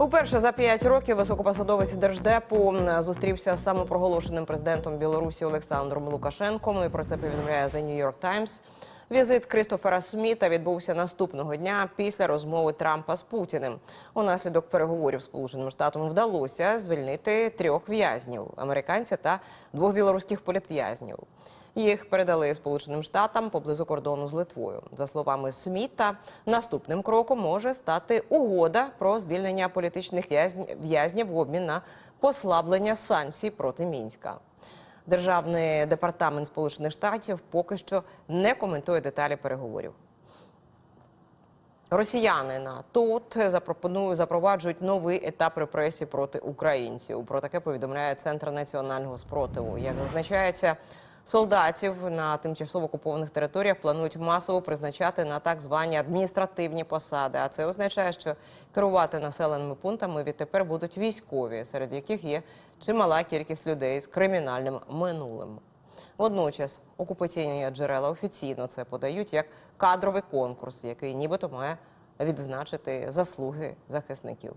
Уперше за п'ять років високопосадовець держдепу зустрівся з самопроголошеним президентом Білорусі Олександром Лукашенком. І про це повідомляє The New York Times. Візит Крістофера Сміта відбувся наступного дня після розмови Трампа з Путіним. Унаслідок переговорів Сполученим Штатам вдалося звільнити трьох в'язнів американця та двох білоруських політв'язнів. Їх передали Сполученим Штатам поблизу кордону з Литвою. За словами Сміта, наступним кроком може стати угода про звільнення політичних в'язні- в'язнів в обмін на послаблення санкцій проти Мінська. Державний департамент Сполучених Штатів поки що не коментує деталі переговорів. Росіяни на тут запропонують запроваджують новий етап репресій проти українців. Про таке повідомляє Центр національного спротиву. Як зазначається, солдатів на тимчасово окупованих територіях планують масово призначати на так звані адміністративні посади. А це означає, що керувати населеними пунктами відтепер будуть військові, серед яких є чимала кількість людей з кримінальним минулим. Водночас окупаційні джерела офіційно це подають як кадровий конкурс, який нібито має відзначити заслуги захисників.